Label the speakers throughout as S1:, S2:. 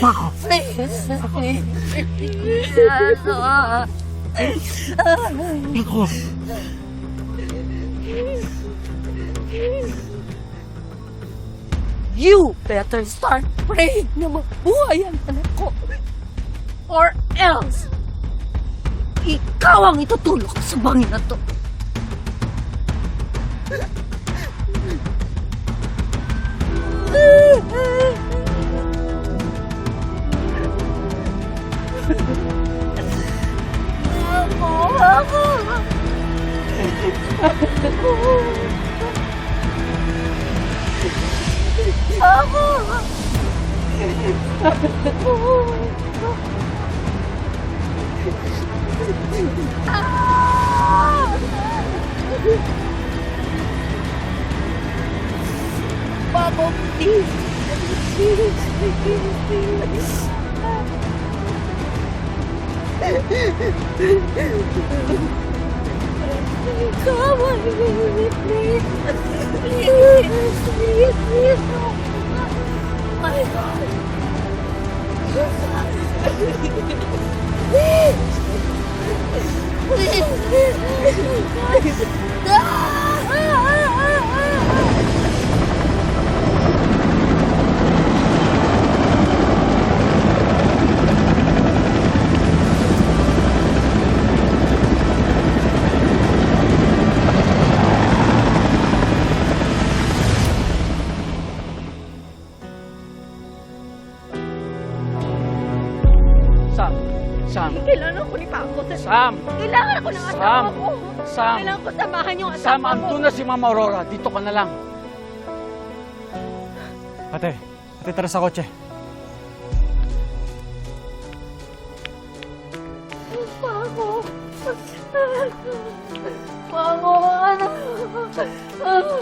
S1: Pako.
S2: You better start praying na mabuhay ang anak ko. Or else, ikaw ang itutulog sa bangin na to. Ako, ako. Ako. Papa, please. Please, please, please. Come on, baby, please. Please, please, please. Oh my God. Please. Please. Ah!
S1: Sam.
S3: Kailangan ko ni Paco.
S1: Sam.
S3: Kailangan ako ng
S1: Sam.
S3: asawa ko.
S1: Sam.
S3: Kailangan ko samahan yung asawa
S1: Sam,
S3: ko.
S1: andun na si Mama Aurora. Dito ka na lang.
S4: Ate, ate tara sa kotse.
S2: Paco. Paco, anak. Paco.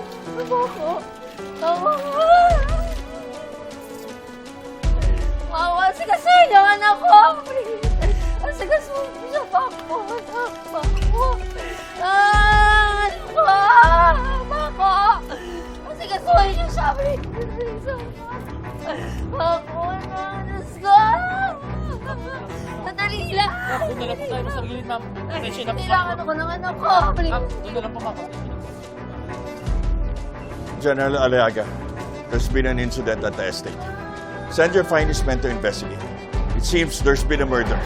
S2: Paco. Paco, asikasuhin yung anak ko. Asikasuhin
S1: Doon na lang po tayo sa gilid, ma'am. Attention na po.
S2: Kailangan ako ng anak ko. Please.
S1: Doon na lang po, ma'am.
S5: General Aliaga, there's been an incident at the estate. Send your finest men to investigate. It seems there's been a murder.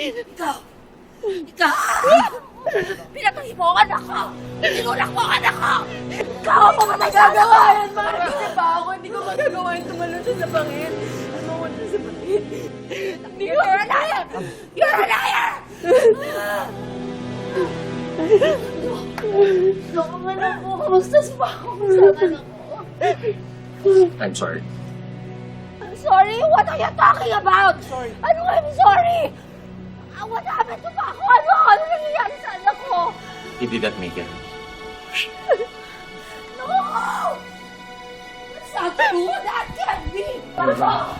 S2: Ikaw! Ikaw! Pinatay mo ang anak ko! Tinulak mo ang anak ko! Ikaw ang pumatay sa anak ko!
S3: yan. Kasi pa ako, hindi ko magagawa yung tumalon siya sa bangin. Tumalon siya sa bangin.
S2: You're a liar! You're a liar! Ang anak ko! Anak ko?
S6: I'm sorry.
S2: I'm sorry? What are you talking about? Sorry. Ano I'm sorry? Ah, What happened to Paco? Ano? Ano nangyayari?
S6: He did make it.
S2: No! That's not true! That can't be! Paco!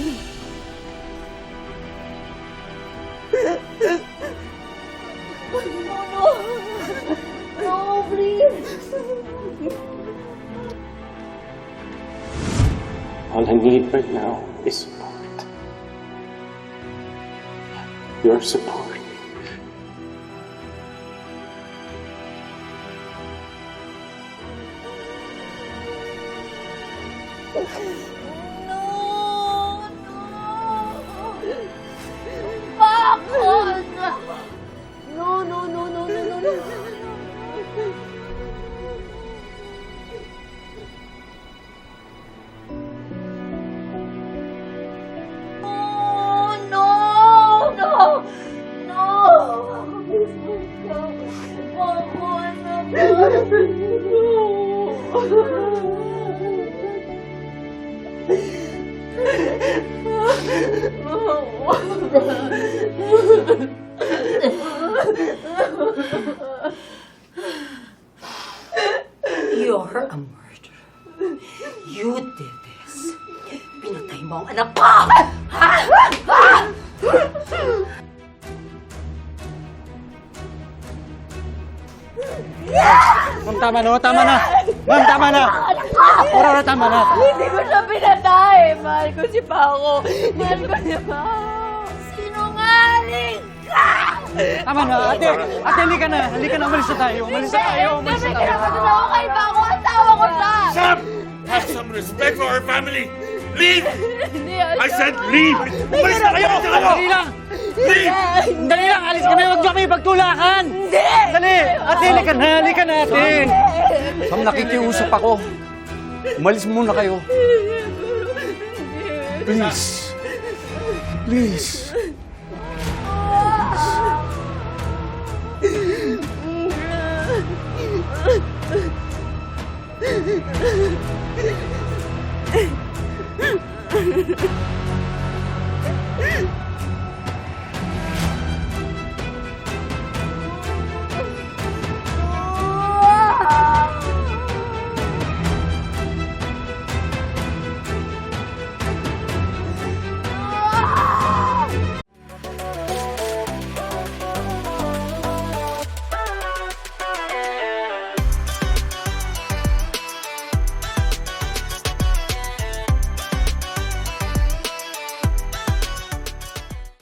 S2: No,
S7: All I need right now is support. Your support.
S2: You're a murderer. You did this. Pinatay mo ang anak ko! Ha? Ha?
S4: Ma'am, tama na, oh, tama na. Ma'am, tama na. Aurora, tama na.
S3: Hindi ko siya pinatay. Mahal ko si Paco. Mahal ko si Paco. Sinungaling ka!
S4: Tama na, ate. Ate, halika na. Halika na, umalis na tayo. Umalis na tayo, umalis na
S3: Hindi,
S4: tayo.
S3: pinapatid ako kay Paco. Asawa ko siya.
S5: Sam! Have some respect for our family! Leave!
S3: Hindi,
S5: I said leave! Umalis na kayo!
S4: Dali lang.
S5: Hindi!
S4: Dali lang, alis ka na. Huwag niyo kami pagtulakan.
S3: Hindi!
S4: Dali! Ate, halika na. Halika na.
S1: Sam, nakikiusap ako. Umalis muna kayo. Please. Please. Please.